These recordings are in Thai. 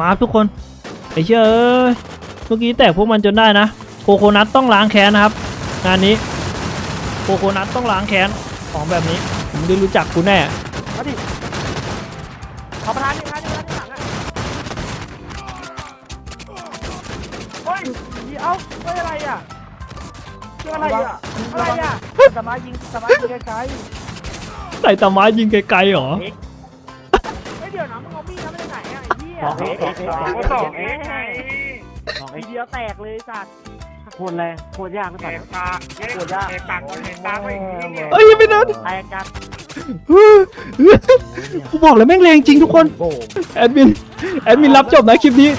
มาทุกคนไอ้เชื่อเอ้ยเมื่อกี้แตกพวกมันจนได้นะโคโคนัทต้องล้างแค้นนะครับ งานนี้โคโคนัทต้องล้างแค้นของแบบนี้ผมได้รู้จักกูแน่มาดิขอประธานนี่ประธานนี่ประธานนี่หลังอะเฮ้ยเอ้าเฮ้ยอะไรอะเรื่ออะไรอะอะไรอะสมายิงสมายิงไกลใส่ตะไม้ยิงไกลๆเหรอๆเฮ้ยเดี๋ยวนะมึงเอา สองเอ็กซ์สองเอ็กซ์สองเอ็กซ์ไงสองเอ็กซ์เดียวแตกเลยสัตว์โคตรแรงโคตรยากนะเอป่ะกตาเอกตาเอกตาเอกตาไม่เอ้ยไม่นั้นแตกกันกูบอกเลยแม่งแรงจริงทุกคนโอ้แอดมินแอดมินรับจบนะคลิปนี้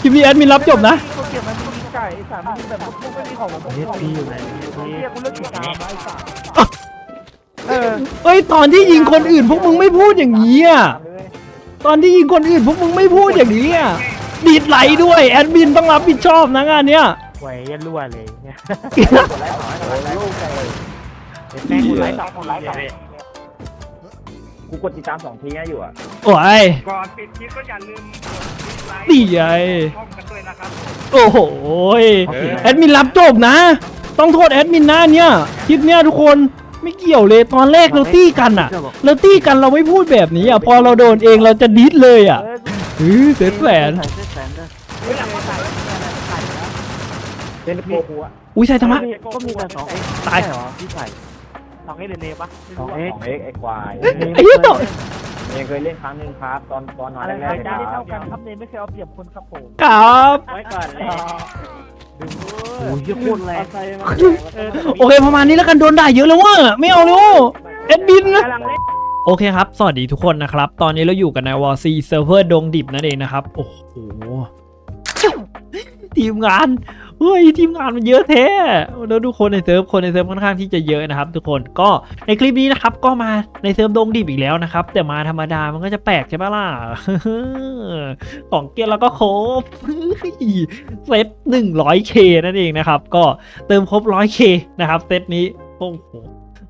คลิปนี้แอดมินรับจบนะกูเก็บมันมีไก่ไอ้สัตว์มันแบบพวกไม่มีของผมเฮ็ดพีอยู่ไหนเฮียกูเลิกกินตามไอ้สัตว์เออเอ้ยตอนที่ยิงคนอื่นพวกมึงไม่พูดอย่างนี้อะ ตอนที่ยิงคนอื่นพวกมึงไม่พูดอย่างนี้อะดีดไหลด้วยแอดมินต้องรับผิดชอบนะงานเนี้ยไหวยันรั่วเลยเนี่ยแม่งกดไลค์สองคนไลค์สองกูกดติดตามสองทีนะอยู่อะโอ้ยก่อนปิดคลิปก็อย่าลืมกดไลค์ดีไงช่องกันด้วยนะครับโอ้โหยแอดมินรับจบนะ ต้องโทษแอดมินนะเนี่ยคลิปเนี้ยทุกคน ไม่เกี่ยวเลยตอนแรกเราตี้กันอะ เราตี้กันเราไม่พูดแบบนี้อะพอเราโดนเองเราจะดิสเลยอะเออเสียแสนใส่เสื้อแสนด้วยเฮ้ยหลังก็ใส่ใส่แล้วเป็นโปรกูอะอุ้ยใช่ธรรมะก็มีแต่สองเอ็กซ์ตายเหรอที่ใส่สองเอเลเนปะสองเอ็กซ์ไอ้ควายไอ้เหี้ยต่อเองเคยเล่นครั้งหนึ่งครับตอนตอนนอนอะไรแรกๆได้คเท่ารักับนครับเนไม่เคยเอาเปรียบคนครับผมครับไว้ก่อนเลย โอ้ยโคตรแรงโอเคประมาณนี้แล้วกันโดนด่าเยอะแล้วว่าไม่เอาแล้วแอดมินนะกำลังเล่นโอเคครับ สวัสดีทุกคนนะครับ ตอนนี้เราอยู่กันในวอร์ซีเซิร์ฟเวอร์ดงดิบนั่นเองนะครับ โอ้โห ทีมงาน เฮ้ยทีมงานมันเยอะแท้แล้วทุกคนในเซิร์ฟคนในเซิร์ฟค่อนข้างที่จะเยอะนะครับ ทุกคนก็ในคลิปนี้นะครับก็มาในเซิร์ฟดงดิบอีกแล้วนะครับ แต่มาธรรมดามันก็จะแปลกใช่ปะล่ะของเกียร์แล้วก็ครบเซตหนึ่งร้อยเคนั่นเองนะครับ ก็เติมครบร้อยเคนะครับเซตนี้โอ้โห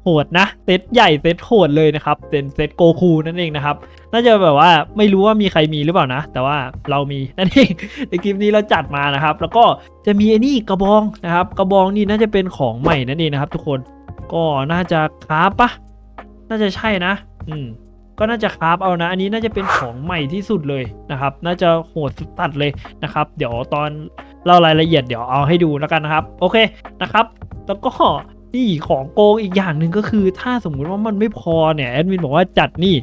โหดนะเซตใหญ่เซตโหดเลยนะครับเป็นเซตโกคูนั่นเองนะครับน่าจะแบบว่าไม่รู้ว่ามีใครมีหรือเปล่านะ แต่ว่าเรามีนั่นเองในคลิปนี้เราจัดมานะครับ แล้วก็จะมีไอ้นี่กระบองนะครับ กระบองนี่น่าจะเป็นของใหม่นั่นเองนะครับ ทุกคนก็น่าจะคราฟปะน่าจะใช่นะ อืมก็น่าจะคราฟเอานะ อันนี้น่าจะเป็นของใหม่ที่สุดเลยนะครับ น่าจะโหดสุดตัดเลยนะครับ เดี๋ยวตอนเล่ารายละเอียดเดี๋ยวเอาให้ดูแล้วกันนะครับ โอเคนะครับ แล้วก็ นี่ของโกงอีกอย่างหนึ่งก็คือ ถ้าสมมุติว่ามันไม่พอเนี่ยแอดมินบอกว่าจัดนี่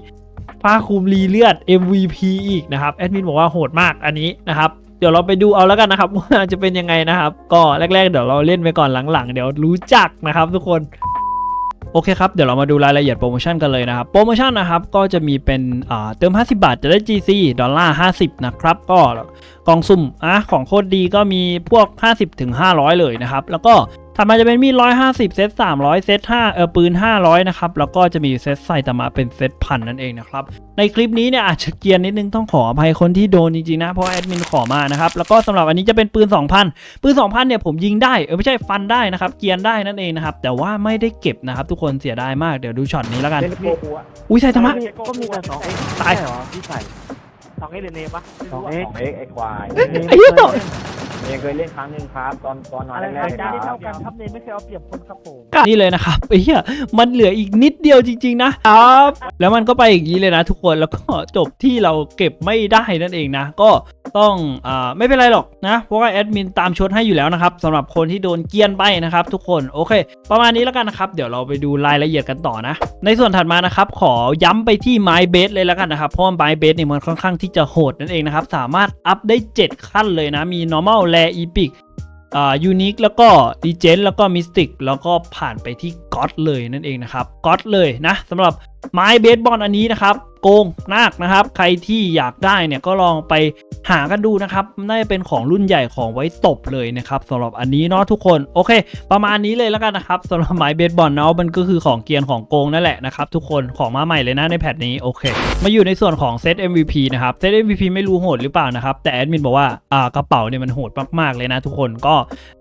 ผ้าคลุมรีเลือด MVP อีกนะครับแอดมินบอกว่าโหดมากอันนี้นะครับเดี๋ยวเราไปดูเอาแล้วกันนะครับว่าจะเป็นยังไงนะครับ ก็แรก ๆ เดี๋ยวเราเล่นไปก่อนหลังๆ เดี๋ยวรู้จักนะครับ ทุกคนโอเคครับ เดี๋ยวเรามาดูรายละเอียดโปรโมชั่นกันเลยนะครับ โปรโมชั่นนะครับ ก็จะมีเป็นเติม 50 บาทจะได้ GC ดอลลาร์ 50 นะครับ ก็กองสุ่มอะของโคตรดีก็มีพวก 50ถึง500 เลยนะครับ แล้วก็ ถัดมาจะเป็นมีด150เซต300เซต5เออปืน500นะครับ แล้วก็จะมีเซตใส่ตามาเป็นเซตพันนั่นเองนะครับ ในคลิปนี้เนี่ยอาจจะเกรียนนิดนึงต้องขออภัยคนที่โดนจริงๆนะ เพราะแอดมินขอมานะครับ แล้วก็สำหรับอันนี้จะเป็นปืน2,000ปืน2,000เนี่ยผมยิงได้ เออไม่ใช่ฟันได้นะครับ เกรียนได้นั่นเองนะครับ แต่ว่าไม่ได้เก็บนะครับทุกคนเสียดายมาก เดี๋ยวดูช็อตนี้แล้วกันเป็นโปรกูอะอุ้ยใส่ธรรมะก็มีแต่สองเอ็กซ์ตายเหรอที่ใส่สองเอเลเนปะสองเอ็กซ์ไอ้ควายไอ้เหี้ย ต่อเองเคยเล่นครั้งหนึ่งครับ ตอนตอนนอนอะไรแรกๆได้คเท่ารับกันครับเนไม่เคยเอาเปรียบคนครับผมนี่เลยนะครับไอ้เหี้ยมันเหลืออีกนิดเดียวจริง ๆ นะครับ แล้วมันก็ไปอย่างนี้เลยนะทุกคนแล้วก็จบที่เราเก็บไม่ได้นั่นเองนะ ก็ ต้องอ่าไม่เป็นไรหรอกนะเพราะว่าแอดมินตามชดให้อยู่แล้วนะครับสำหรับคนที่โดนเกียนไปนะครับ ทุกคนโอเค ประมาณนี้แล้วกันนะครับเดี๋ยวเราไปดูรายละเอียดกันต่อนะ ในส่วนถัดมานะครับ ขอย้ำไปที่ไม้เบสเลยแล้วกันนะครับเพราะว่าไม้เบสเนี่ยมันค่อนข้างที่จะโหดนั่นเองนะครับสามารถอัพได้ 7 ขั้นเลยนะมี normal rare epic อ่ายูนิคแล้วก็ดีเจนแล้วก็มิสติกแล้วก็ผ่านไปที่ก็อดเลยนั่นเองนะครับก็อดเลยนะสำหรับไม้เบสบอลอันนี้นะครับ โกงมากนะครับ ใครที่อยากได้เนี่ยก็ลองไปหากันดูนะครับน่าจะเป็นของรุ่นใหญ่ของไว้ตบเลยนะครับสำหรับอันนี้เนาะทุกคนโอเค ประมาณนี้เลยแล้วกันนะครับสำหรับไม้เบสบอลเนาะมันก็คือของเกียนของโกงนั่นแหละนะครับทุกคนของมาใหม่เลยนะในแพทนี้โอเค มาอยู่ในส่วนของเซต MVP นะครับเซต MVP ไม่รู้โหดหรือเปล่านะครับแต่แอดมินบอกว่าอ่ากระเป๋าเนี่ยมันโหดมากๆเลยนะทุกคนก็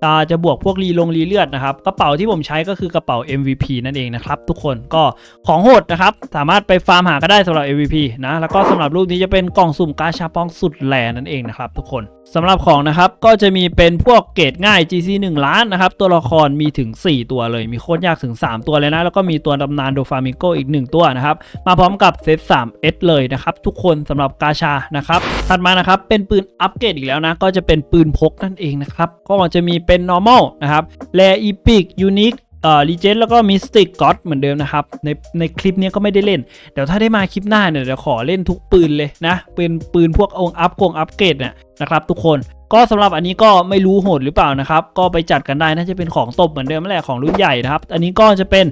อ่าจะบวกพวกรีลงรีเลือดนะครับกระเป๋าที่ผมใช้ก็คือกระเป๋า MVP นั่นเองนะครับทุกคนก็ของโหดนะครับสามารถไปฟาร์มหาก็ได้สำหรับ MVP นะ แล้วก็สำหรับรูปนี้จะเป็นกล่องสุ่มกาชาปองสุดแหลนั่นเองนะครับทุกคนสำหรับของนะครับก็จะมีเป็นพวกเกรดง่าย GC 1 ล้านนะครับ ตัวละครมีถึง 4 ตัวเลย มีโคตรยากถึง 3 ตัวเลยนะ แล้วก็มีตัวตำนานโดฟามิโกอีก 1 ตัวนะครับ มาพร้อมกับเซต 3S เลยนะครับ ทุกคนสำหรับกาชานะครับ ถัดมานะครับ เป็นปืนอัปเกรดอีกแล้วนะ ก็จะเป็นปืนพกนั่นเองนะครับ ก็จะมีเป็น normal นะครับ rare epic unique เอ่อ legend แล้วก็ mystic god เหมือนเดิมนะครับ ในในคลิปนี้ก็ไม่ได้เล่น เดี๋ยวถ้าได้มาคลิปหน้าเนี่ยเดี๋ยวขอเล่นทุกปืนเลยนะ เป็นปืนพวกองค์อัพกงอัปเกรดเนี่ยนะครับทุกคนก็สำหรับอันนี้ก็ไม่รู้โหดหรือเปล่านะครับ ก็ไปจัดกันได้น่าจะเป็นของตบเหมือนเดิมแหละของรุ่นใหญ่นะครับ อันนี้ก็จะเป็น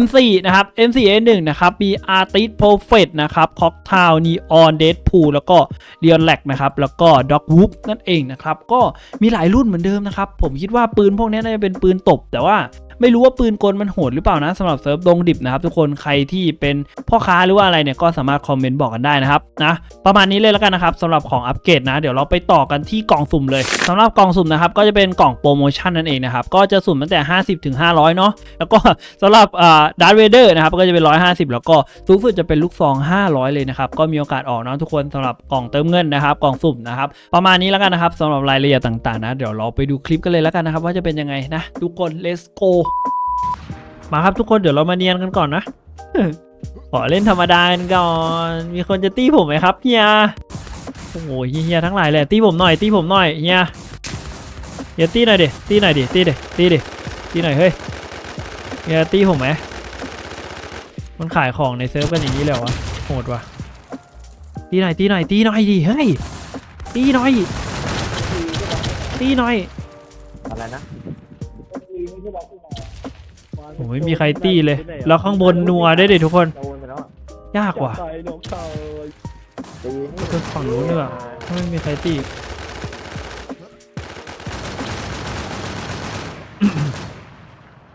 M4 นะครับ M4A1 นะครับมี Artist Prophet นะครับ Cocktail Neon Deadpool แล้วก็ Leon l a c นะครับ แล้วก็ Dog Whoop นั่นเองนะครับ ก็มีหลายรุ่นเหมือนเดิมนะครับ ผมคิดว่าปืนพวกนี้น่าจะเป็นปืนตบ แต่ว่า ไม่รู้ว่าปืนกลมันโหดหรือเปล่านะสำหรับเซิร์ฟดงดิบนะครับทุกคนใครที่เป็นพ่อค้าหรือว่าอะไรเนี่ยก็สามารถคอมเมนต์บอกกันได้นะครับนะประมาณนี้เลยแล้วกันนะครับสำหรับของอัปเกรดนะ เดี๋ยวเราไปต่อกันที่กล่องสุ่มเลยสำหรับกล่องสุ่มนะครับก็จะเป็นกล่องโปรโมชั่นนั่นเองนะครับก็จะสุ่มตั้งแต่ 50ถึง500เนาะแล้วก็สำหรับอ่าดาร์เวเดอร์นะครับก็จะเป็น 150 แล้วก็สูงสุดจะเป็นลูกซอง 500 เลยนะครับก็มีโอกาสออกนะทุกคนสำหรับกล่องเติมเงินนะครับกล่องสุ่มนะครับประมาณนี้แล้วกันนะครับสำหรับรายละเอียดต่างๆนะเดี๋ยวเราไปดูคลิปกันเลยแล้วกันนะครับว่าจะเป็นยังไงนะทุกคน let's go มาครับทุกคนเดี๋ยวเรามาเนียนกันก่อนนะขอเล่นธรรมดากันก่อน มีคนจะตีผมไหมครับเฮียโอ้โหเฮียทั้งหลายเลยตีผมหน่อยตีผมหน่อยเฮียเฮียตีหน่อยดิตีหน่อยดิตีดิตีดิตีหน่อยเฮ้ยเฮียตีผมไหมมันขายของในเซิร์ฟกันอย่างนี้เลยวะโหดว่ะตีหน่อยตีหน่อยตีหน่อยดิเฮ้ยตีหน่อยตีหน่อยอะไรนะ โอ้ไม่มีใครตีเลย แล้วข้างบนนัวได้วยดิทุกคนโดนไปแล้วอะยากว่ะใส่นกเต่าตีนี่เออฝั่งนู้นดีกว่าไม่มีใครตี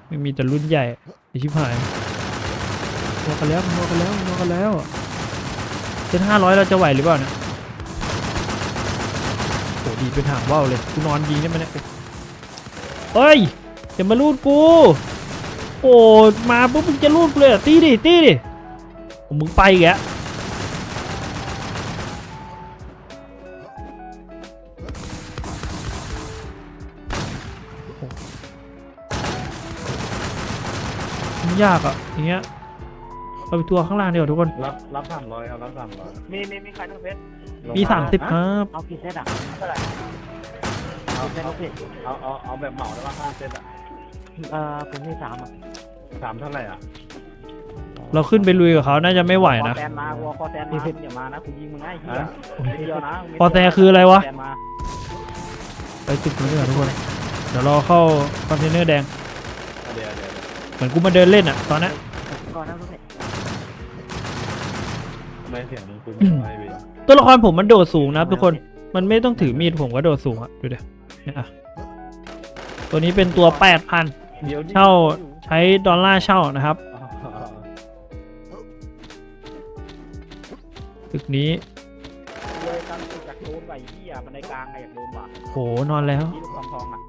ไม่มีแต่รุ่นใหญ่ไอชิบหายนัวกันแล้วนัวกันแล้วนัวกันแล้วเจ็ดห้าร้อยเราจะไหวหรือเปล่าเนี่ยโหดีเป็นหางว่าวเลยกูนอนยิงได้ไหมเนี่ยเฮ้ยอย่ามาลูดกู โอ้มาปุ๊บมึงจะลูดกูเลยเหรอตีดิตีดิโอ้มึงไปอีกแกแล้วมันยากอะอย่างเงี้ยเอาไปตัวข้างล่างเดียวาทุกคน รับรับสามร้อยเอารับสามร้อยมีมีมีใครทั้งเซตมี30ครับเอากี่เซตอะเท่าไหร่เอาเซตเอาเอาเอาแบบเหมาได้ป่ะห้าเซตอะ เออผมมีสามอะสามเท่าไหร่อะเราขึ้นไปลุยกับเขาน่าจะไม่ไหวนะ คอแซนมาวัวคอแซนมาอย่ามานะกูยิงมึงง่ายเหี้ยฮะเดียวนะคอแซคืออะไรวะ คแซนมาไปจุดนู้นดีกว่าทุกคน เดี๋ยวรอเข้าคอนเทนเนอร์แดง เดี๋ยวเดี๋ยวเดี๋ยวเหมือนกูมาเดินเล่นอะตอนนี้นก่อนนะทุกคนทำไมเสียงมึงคุณไม่ไปตัวละครผมมันโดดสูงนะครับทุกคน มันไม่ต้องถือมีดผมก็โดดสูงอะดูเดี๋ยวเนี่ยอะตัวนี้เป็นตัว8,000 เดี๋ยวดิเช่าใช้ดอลลาร์เช่านะครับอ๋อตึกนี้เลยตั้งตึกจากโดนไปเหี้ยบันไดกลางไงอยากโดนว่ะโหนอนแล้วที่ลูกทองทองอะ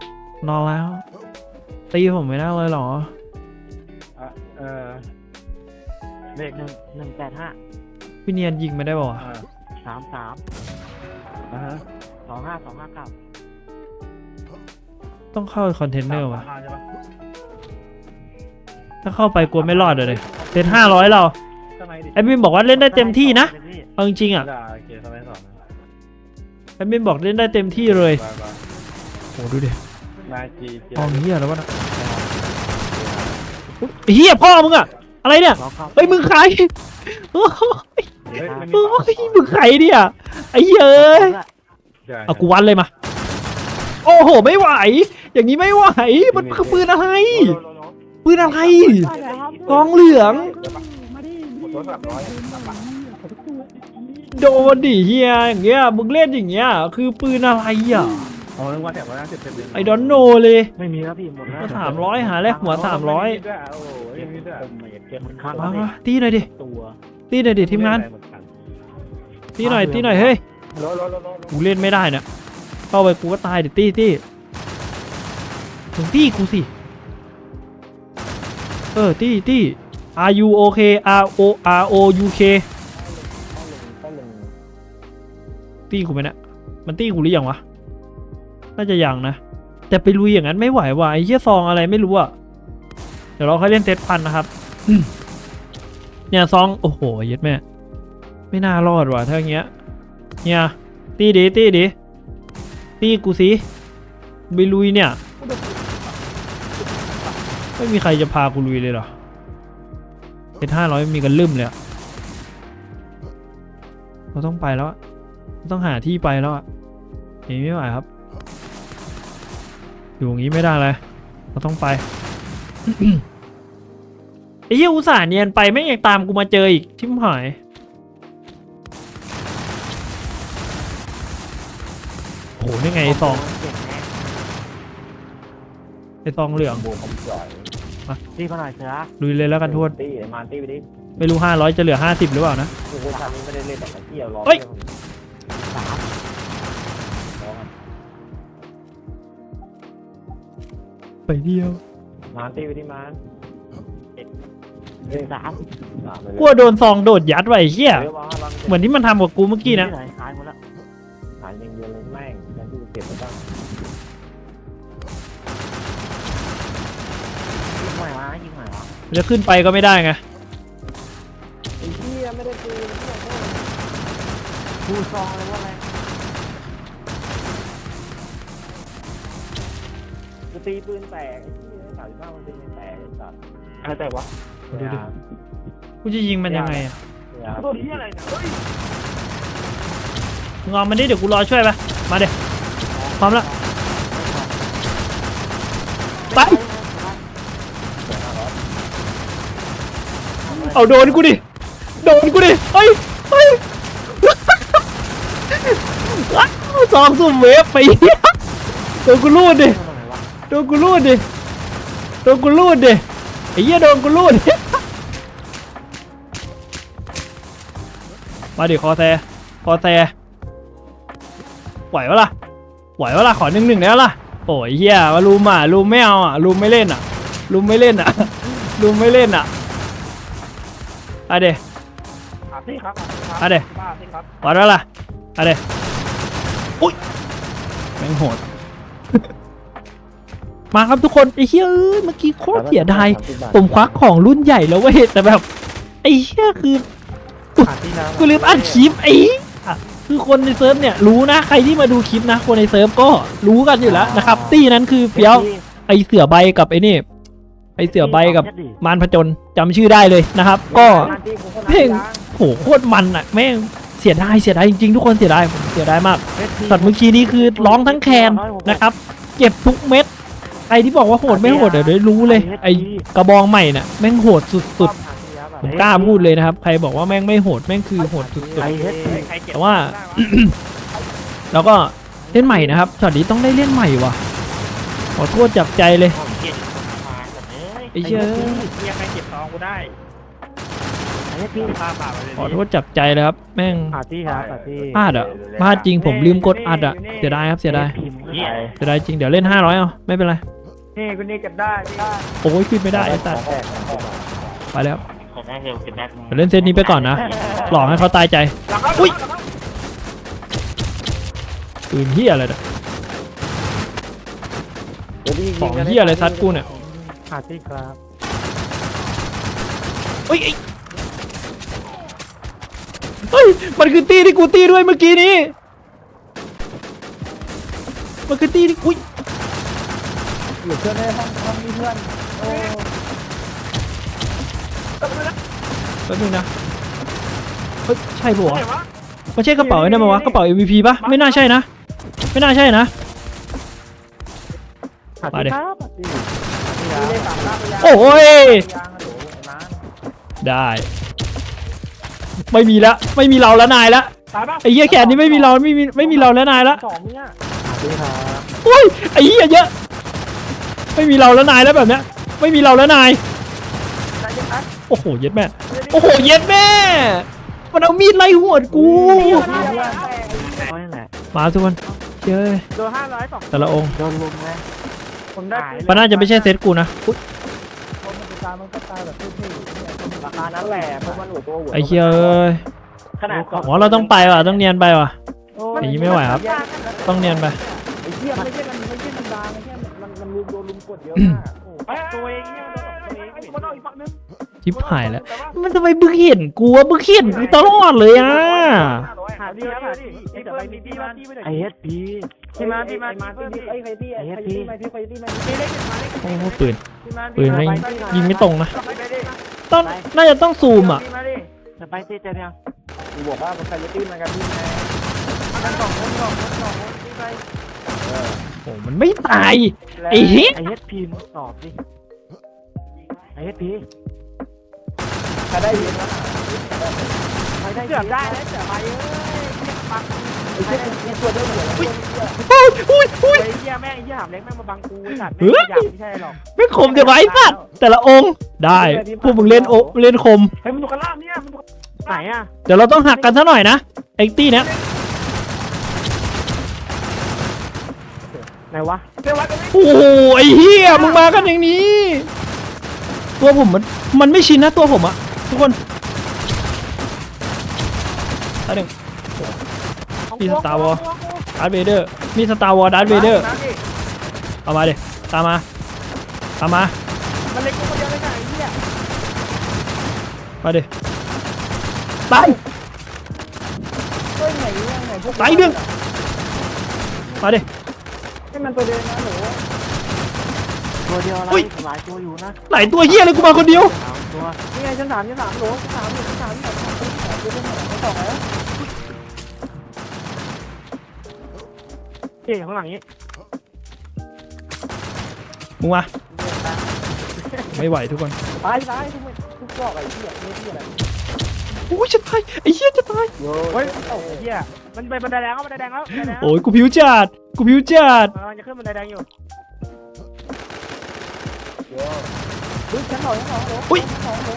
นอนแล้ว ตีผมไม่ได้เลยเหรออะเออเลขหนึ่งหนึ่งแปดห้าพี่เนียนยิงไม่ได้ป่าวะอ่าสามสามอ่าฮะสองห้าสองห้าเก้าต้องเข้าคอนเทนเนอร์วะสามห้าใช่ปะ ถ้าเข้าไปกลัวไม่รอดเลย เซตห้าร้อยเราทำไมดิแอดมินบอกว่าเล่นได้เต็มที่นะเอาจริงๆอะด่าโอเคทำไมสอนนะแอดมินบอกเล่นได้เต็มที่เลยบายบายโหดูดินายจีเจห้องเฮียแล้ววะนะอุ๊ยเฮียพ่อมึงอะอะไรเนี่ยลองเข้าเฮ้ยมึงใครโอ้ยเฮ้ยมันมีโอ้ยมึงใครเนี่ยไอ้เหี้ยเอ้ย ใช่เอากูวันเลยมา โอ้โห ไม่ไหว อย่างนี้ไม่ไหว มันคือปืนอะไร ปืนอะไร กองเหลืองหมดตัวสามร้อยโดนดิเฮียอย่างเงี้ยมึงเล่นอย่างเงี้ย คือปืนอะไรอะอ๋อนึกว่าแถบร้อยห้าสิบเป็นเดือนไอดอนโนเลย ไม่มีแล้วพี่หมดแล้วสามร้อยหาแลกหัวสามร้อยโอ้โหยังมีด้วยผมอยากเก็บมันค้างมามาตีหน่อยดิตัวตีหน่อยดิทีมงานตีหน่อยตีหน่อยเฮ้ยโลโลโลโลกูเล่นไม่ได้เนี่ยเข้าไปกูก็ตายดิตี้ตี้ถึงตี้กูสิ เออตี้ตี้ R U O K R O R O U K ตีกูไหมเนะมันตีกูหรือยังวะ น่าจะยังนะ แต่ไปลุยอย่างนั้นไม่ไหวว่ะไอ้เหี้ยซองอะไรไม่รู้อะ เดี๋ยวเราค่อยเล่นเซตพันนะครับอืมเนี่ยซองโอ้โหเย็ดแม่ ไม่น่ารอดว่ะถ้าอย่างเงี้ย เนี่ย ตีดิตีดิตีกูสิไปลุยเนี่ย ไม่มีใครจะพากูลุยเลยเหรอเป็นห้าร้อยมีกันลืมเลยเราต้องไปแล้วต้องหาที่ไปแล้วอะหนีไม่ไหวครับ อยู่อย่างนี้ไม่ได้เลยเราต้องไปไอ้เหี้ยอุตส่าห์เนียนไปไม่งยังตามกูมาเจออีกทิมหายโหนี่ไงไอ้ซอง ไอ้ซองเหลืองบูผมสวยตีเขาหน่อยเสือลุยเลยแล้วกันทวนตีไอ้มานตีไปดิไม่รู้ห้าร้อยจะเหลือห้าสิบหรือเปล่านะโอ้โหชาตินี้ไม่ได้เล่นแต่มาเที่ยวรอเฮ้ย สามรอกันไปเดียวมานตีไปดิมานหนึ่งสามสามไปกลัวโดนซองโดดยัดไว้ไอ้เหี้ยเดี๋ยวมาลองเหมือนที่มันทำกับกูเมื่อกี้นะไหขายหมดแล้วหายยังเดียวเลยแม่งแทนที่จะเก็บไปบ้างยิง จะขึ้นไปก็ไม่ได้ไงไอ้เหี้ยไม่ได้ปืนเหี้ยโทษคูซองเลยว่าอะไรกูตีปืนแตกไอ้เหี้ยสามสิบห้ามันเป็นแตกไอ้สัตว์อะไรแต่วะดูดิกูจะยิงมันยังไงอะเนี่ยตัวนี้อะไรเนี่ยเฮ้ยมึงเอามันดิเดี๋ยวกูรอช่วยไปมาเดี๋ยวพร้อมแล้วไป เอาโดนกูดิ โดนกูดิ เฮ้ย เฮ้ยว้าวซองสุ่มเวฟไปเหี้ยโดนกูรูดดิ โดนกูรูดดิ โดนกูรูดดิ ไอ้เหี้ยโดนกูรูดมาดิคอแซคอแซไหวปะล่ะ ไหวปะล่ะ ขอหนึ่งหนึ่งได้ปะล่ะ โอ้ยเหี้ยมาลุมอะลุมไม่เอาอะลุมไม่เล่นอะลุมไม่เล่นอะลุมไม่เล่นอะ อะเดอาพี่ครับเอาดิบ้าพี่ครับวัดปะล่ะอะเดอุ้ยแม่งโหด มาครับทุกคนไอ้เหี้ยเอ้ยเมื่อกี้โคตรเสียดายผมควักของรุ่นใหญ่แล้วเว้ยแต่แบบไอ้เหี้ยคือขาดที่แล้วกูลืมอัดคลิปไอ้อะคือคนในเซิร์ฟเนี่ยรู้นะใครที่มาดูคลิปนะ คนในเซิร์ฟก็รู้กันอยู่แล้วนะครับ ตี้นั้นคือเปียวไอเสือใบกับไอ้นี่ ไอเสือใบกับมารผจญจำชื่อได้เลยนะครับ ก็มานตีกูคนเพลงโหโคตรมันอะแม่งเสียดายเสียดายจริงๆทุกคนเสียดายผมเสียดายมากสัตว์เมื่อกี้นี้คือร้องทั้งแคนนะครับ เก็บทุกเม็ดใครที่บอกว่าโหดไม่โหดเดี๋ยวได้รู้เลย ไอกระบองใหม่น่ะแม่งโหดสุดๆผมกล้าพูดเลยนะครับ ใครบอกว่าแม่งไม่โหดแม่งคือโหดสุดไอเฮดใครเก็บแต่ว่าได้ะๆแล้วก็เล่นใหม่นะครับช็อตนี้ต้องได้เล่นใหม่ว่ะขอโทษจากใจเลย อ้ยไอ้เหี้ยเฮียใครเก็บซองกูได้ไอ้เฮดพี่ตาเปล่าไปเลยขอโทษจากใจเลยครับแม่งขาดที่ครับขาดที่พลาดอะพลาดจริงผมลืมกดอัดอะเสียดายครับเสียดายพิมพ์เหี้ยเสียดายจริงเดี๋ยวเล่น 500เอาไม่เป็นไรนี่คุณนี่เก็บได้พี่โอ้ยขึ้นไม่ได้ไอ้สัตว์แตกของแตกไปแล้วคนแรกเร็วคนแรกเดี๋ยวเล่นเซตนี้ไปก่อนนะหลอกให้เขาตายใจหลังเขาอุ๊ยหลังเขาปืนเฮียอะไรเนี่ยเดี๋ยวพี่ของเฮียอะไรซัดกูเนี่ย ขาดที่ครับเฮ้ยเอ้ยเฮ้ย มันคือตีที่กูตีด้วยเมื่อกี้นี้ มันคือตีที่อุ้ยอยู่เพื่อนในห้องห้องมีเพื่อนโอ้แป๊บนึงนะเฮ้ยใช่ปะวะไหนวะไม่ใช่กระเป๋าไอ้นั่นปะวะกระเป๋า MVP ปะไม่น่าใช่นะ ไม่น่าใช่นะขาดมาดิที่ครับขาดที่มีเลขสามหน้าไปยัง โอ้ยยางฮัลโหลไอ้ม้าได้ ไม่มีละไม่มีเราแล้วนายละตายปะไอ้เหี้ยแขนนี้ไม่มีเราไม่มีไม่มีเราแล้วนายละสองเนี่ยขาดที่ครับโอ้ยไอ้เหี้ยเยอะ ไม่มีเราแล้วนายแล้วแบบเนี้ยไม่มีเราแล้วนายใจเย็นนะโอ้โหเย็ดแม่โอ้โหเย็ดแม่มันเอามีดไล่หัวดกูเพราะนั่นแหละมาทุกคนเย้ยโดนห้าร้อยสองแต่ละองค์โดนลุมไง ผมได้มันน่าจะไม่ใช่เซตกูนะอุ๊ยคนมันจะตายมันก็ตายแบบเท่ๆเนี่ยราคานั้นแหละเพราะมันหัวตัวหัวไอ้เหี้ยเอ้ยขนาดอ๋อเราต้องไปว่ะต้องเนียนไปว่ะ โอ้อย่างนี้ไม่ไหวครับ ต้องเนียนไป ไอ้เหี้ยไม่ใช่มันไม่ใช่มันบางไม่ใช่มันมันมันลุมโดนลุมกดเยอะมากไอ้ตัวเองเนี่ยตัวเองไอ้คนเอาอีกฝั่งนึงชิบหายแล้ว มันทำไมบึกเห็นกูวะบึกเห็นกูตลอดเลยอะ หาดีหาดีไอ้เปิ้ลมีดีมาดีไปหน่อยไอเอสพี พี่มาพี่มาพี่มาไอ้ใครพี่ไอ้ใครพี่มาพี่ใครพี่มามีเล็กมาเล็กโอ้โหปืนพี่มาปืนไม่ยิงไม่ตรงนะไปดิต้องน่าจะต้องซูมอะพี่มาดิจะไปที่เจอยังกูบอกว่ามันใครจะตีมากับพี่ไงกันสองคนสองคนสองคนพี่ไปโอ้มันไม่ตายไอ้เหี้ยไอเอสพีมึงตอบดิไอเอสพีใครได้ยินนะใครได้เกือบได้แล้วเกือบไปเอ้ยปังไอ้เหี้ยไอ้ตัวเดิมหัวโอ้ยอุ้ยอุ้ยไอ้เหี้ยแม่งไอ้เหี้ยหามเล็กแม่งมาบังกูไอ้สัตว์ไม่อยากไม่ใช่หรอกไม่คมเดี๋ยวไอ้สัตว์แต่ละองค์ได้พวกมึงเล่นโอเล่นคมเฮ้ยมันถูกกันล่างเนี่ยมันถูกไหนอะเดี๋ยวเราต้องหักกันซะหน่อยนะไอ้ตี้เนี้ยไหนวะเจ้าวัดกันไหมโอ้โหไอ้เหี้ยมึงมากันอย่างนี้ ตัวผมมันมันไม่ชินนะตัวผมอะทุกคนอันหนึ่ง มีสตาร์วอร์ดาร์เวเดอร์มีสตาร์วอลดาร์เวเดอร์เอามาเดี๋ยตามมาตามมามันเล็กกูคนเดียวเลยนะไอ้เหี้ยมาเดี๋ยตายเฮ้ยไหนเนี่ยไหนพวกตายอีกหนึ่งมาเดี๋ยให้มันตัวเดินนะหนูตัวเดียวอะไรหลายตัวอยู่นะหลายตัวเหี้ยเลยกูมาคนเดียวสามตัวนี่ไงชั้นสามชั้นสามหนูชั้นสามอยู่ชั้นสามอยู่ชั้นสามอยู่ชั้นสามชั้นสองแล้ว เฮ้ยข้างหลังนี้มึงมาไม่ไหวทุกคนตายตายทุกทุกรอบไอ้เหี้ยเนี่ยที่อะไรโอ้ยจะตายไอ้เหี้ยจะตายโยเฮ้ยโอ้ยเหี้ยมันไปบันไดแดงแล้วบันไดแดงแล้วบันไดแดงแล้วโอ้ยกูผิวจัดกูผิวจัดมันจะขึ้นบันไดแดงอยู่โยเฮ้ยชั้นสองชั้นสองหนูอุ้ยชั้นสองหนู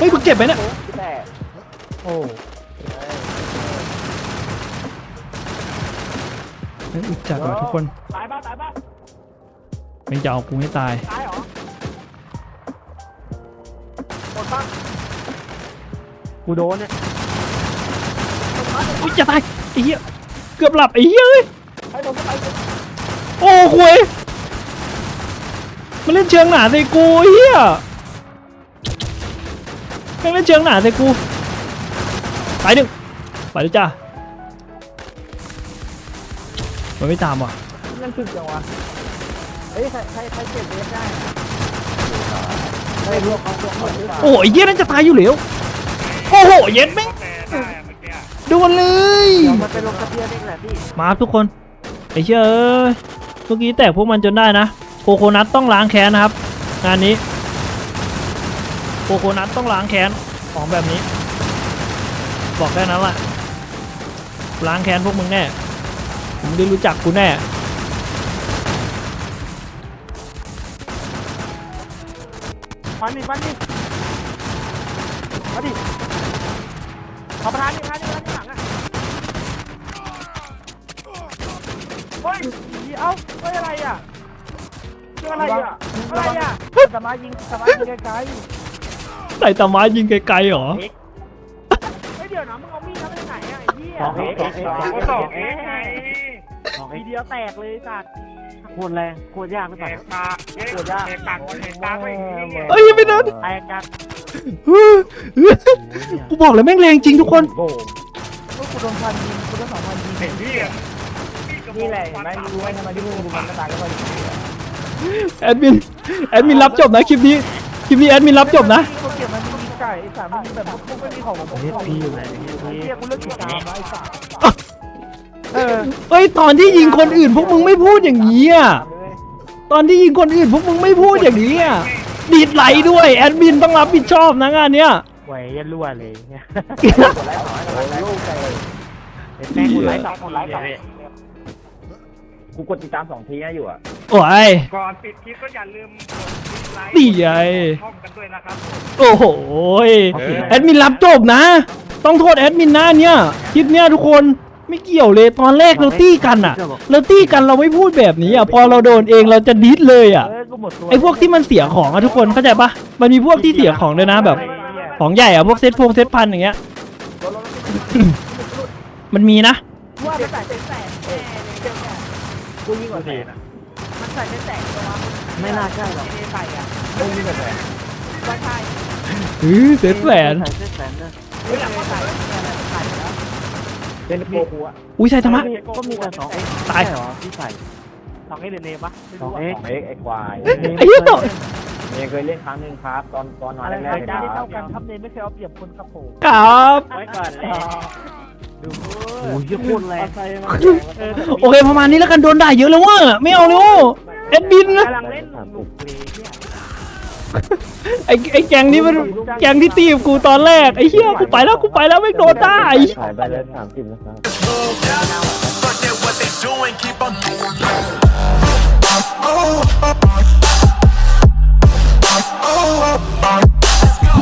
เฮ้ยมึงเจ็บไหมเนี่ยแต่โอ้ ฮ้ยอึดจัดว่ะทุกคนตายบ้าตายบ้าไม่จะเอากูให้ตาย ตายเหรอหมดบ้างกูโดนเนี่ยอุ้ยจะตายไอ้เหี้ยเกือบหลับไอ้เหี้ยเอ้ยให้ผมไปโอ้คุยมันเล่นเชิงหนาใส่กูไอ้เหี้ยแม่งเล่นเชิงหนาใส่กูไปหนึ่งไปเลยจ้า มันไม่ตามว่ะนั่นคือจังวะเฮ้ยใครใครใครเก็บเวฟได้ใครพวกเขาพวกเขาหรือเปล่าโอ้ยไอ้เหี้ยนั่นจะตายอยู่แล้วโอ้โหเย็ดแม่งโดนเลย เดี๋ยวมันไปลงทะเบียนเองแหละพี่มาครับทุกคนไอ้เชื่ยเอ้ยเมื่อกี้แตกพวกมันจนได้นะ โคโคนัทต้องล้างแค้นนะครับงานนี้ โคโคนัทต้องล้างแค้นของแบบนี้ บอกแค่นั้นแหละล้างแค้นพวกมึงแน่ ผมได้รู้จักกูแน่ฟันดิฟันดิมาดิขอประทานดิประทานดิประทานดิหลังอะเฮ้ยเอ้าเฮ้ยอะไรอะเรื่องอะไรอะอะไรอะสามารถยิงสามารถยิงไกลใส่ตาไม้ยิงไกลๆเหรอเฮ้ยเดี๋ยวนะมึงเอามีดมาจากไหนอะไอ้เหี้ย สองเอ็กซ์สองเอ็กซ์สองเอ็กซ์สองเอ็ทีกซ์เดียวแตกเลยสัตว์โคตรแรงโคตรยากหรือเปล่าๆปวดยากเอ้ยยังไม่นัดแตกกันกูบอกเลยแม่งแรงจริงทุกคนโอ้ลูกกูโดนพันยิงกูโดนสองพันยิงนี่แหละเห็นไหมรู้ไหมทำไมที่พวกกูมันกระตายก็ไปแอดมินแอดมินรับจบนะคลิปนี้คลิปนี้แอดมินรับจบนะเขาเก็บมันยิงไก่ไอ้สามมันยิงแบบพวกไม่มีของผมเอสพีอยู่ไหนเอสพีเรียกกูเลิกติดตามไอ้สาม เออเอ้ยตอนที่ยิงคนอื่นพวกมึงไม่พูดอย่างนี้อะเลยตอนที่ยิงคนอื่นพวกมึงไม่พูดอย่างนี้อะดีดไหลด้วยแอดมินต้องรับผิดชอบนะงานเนี้ยไหวยันรั่วเลยเนี่ยกดไลค์ต่อกดไลค์ลูกไก่แม่งกดไลค์ต่อกดไลค์ต่อกูกดติดตามสองทีนะอยู่อะโอ้ยก่อนปิดคลิปก็อย่าลืมกดไลค์ดีไอช่องกันด้วยนะครับผมโอ้โหยแอดมินรับจบนะ ต้องโทษแอดมินนะเนี่ยคลิปเนี้ยทุกคน ไม่เกี่ยวเลยตอนแรกเราตี้กันอะ เราตี้กันเราไม่พูดแบบนี้อะพอเราโดนเองเราจะดิสเลยอะเออกูหมดตัวไอพวกที่มันเสียของอะทุกคนเข้าใจปะมันมีพวกที่เสียของด้วยนะแบบ ของใหญ่อะพวกเซตพงเซตพันอย่างเงี้ย มันมีนะว่ามันใส่เป็นแสนแน่เลยเนี่ยกูยิงกว่าแสนมันใส่เป็นแสนตัวไม่น่าใช่หรอกไม่ได้ใส่อะกูยิงกว่าแสนไม่ใช่อือเซตแหวนใส่เส้นแสนนะไม่อยากว่าใส่เนี่ยอะไรใส่ แล้วเป็นโปกูอะอุ้ยใส่ธรรมะ ก็มีแต่สองเอ็กตาย เหรอที่ใส่สองเอเดนเนปะไม่สอรู้งอะเอ็กเอ็กไอ้ควายไอ้เหี้ยต่อเมย์เคยเล่นครั้งหนึ่งครับ ตอนตอนนอนอะไรแรใครกๆจะได้คเท่ารับกันครับเนไม่เคยเอาเปรียบคนครับผมครับไว้ก่อนเลยดูโอ้ยโคตรแรงเออโอเคประมาณนี้แล้วกันโดนด่าเยอะแล้วว่าไม่เอาเลยว่ะแอดมินนะ กำลังเล่นหนุกเลยเนี่ย ไอ้ไอ้แกงนี้มันแกงที่ตีกับกูตอนแรกไอ้เหี้ยกูไปแล้วกูไปแล้วไม่โดนได้ขายไปแล้วสามสิบนะครับ